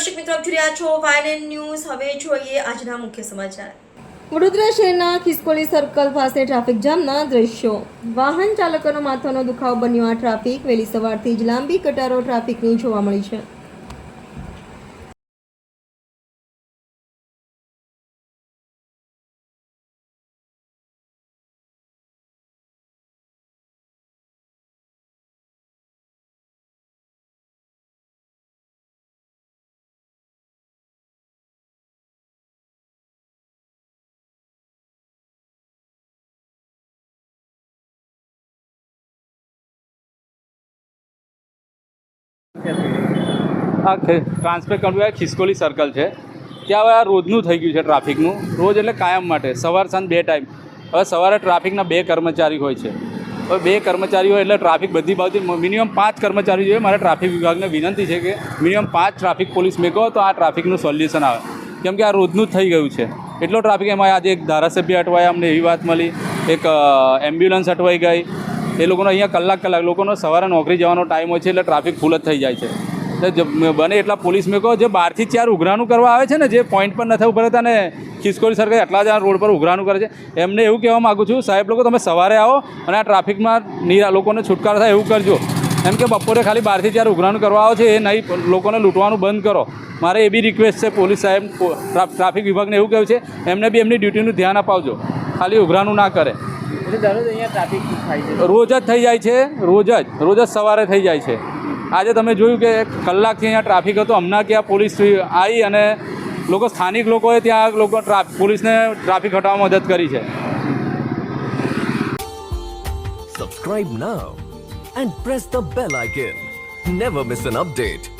દર્શક મિત્રો, આપ જોઈ છો વાયલેન્ડ ન્યૂઝ. હવે જોઈએ આજના મુખ્ય સમાચાર. વડોદરા શહેરના ખિસકોલી સર્કલ પાસે ટ્રાફિક જામના દ્રશ્યો. વાહન ચાલકોનો માથાનો દુખાવો બન્યો. આ ટ્રાફિક વહેલી સવારથી જ લાંબી કટારો ટ્રાફિકની જોવા મળી છે. આ ટ્રાન્સફર આ ખિસકોલી સર્કલ છે. ત્યાં હવે આ રોજનું થઈ ગયું છે ટ્રાફિકનું રોજ એટલે કાયમ માટે. સવાર સાંજ બે ટાઈમ હવે સવારે ટ્રાફિકના બે કર્મચારી હોય છે. હવે બે કર્મચારી હોય એટલે ટ્રાફિક બધી બાજુ મિનિમમ પાંચ કર્મચારી જોઈએ. મારે ટ્રાફિક વિભાગને વિનંતી છે કે મિનિમમ પાંચ ટ્રાફિક પોલીસ મેકો તો આ ટ્રાફિકનું સોલ્યુશન આવે. કેમ કે આ રોજનું જ થઈ ગયું છે. એટલો ટ્રાફિક એમાં આજે એક ધારાસભ્ય અટવાયા, અમને એવી વાત મળી. એક એમ્બ્યુલન્સ અટવાઈ ગઈ. એ લોકોનો અહીંયા કલાક કલાક, લોકોનો સવારે નોકરી જવાનો ટાઈમ હોય છે એટલે ટ્રાફિક ફૂલ જ થઈ જાય છે. એટલે બને એટલા પોલીસ મેકો જે બહારથી ચાર ઉઘરાણું કરવા આવે છે ને, જે પોઈન્ટ પર નથી ઊભા રહેતા ને ખિસકોલી સરકાર એટલા જ રોડ પર ઉઘરાણું કરે છે. એમને એવું કહેવા માગું છું, સાહેબ લોકો, તમે સવારે આવો અને આ ટ્રાફિકમાં નિરા લોકોને છુટકારો થાય એવું કરજો. એમ કે બપોરે ખાલી બહારથી ચાર ઉઘરાણું કરવા આવો છે, એ નહીં લોકોને લૂંટવાનું બંધ કરો. મારે એ બી રિક્વેસ્ટ છે, પોલીસ સાહેબ ટ્રા- ટ્રાફિક વિભાગને એવું કહ્યું છે, એમને બી એમની ડ્યુટીનું ધ્યાન અપાવજો. ખાલી ઉઘરાણું ના કરે. રોજ જ થઈ જાય છે રોજ જ રોજ જ સવારે થઈ જાય છે. આજે તમે જોયું કે એક કલાકથી અહીંયા ટ્રાફિક હતો હમણાં કે આ પોલીસ આવી અને લોકો સ્થાનિક લોકોએ ત્યાં લોકો પોલીસને ટ્રાફિક હટાવવામાં મદદ કરી છે. Subscribe now and press the bell icon never miss an update.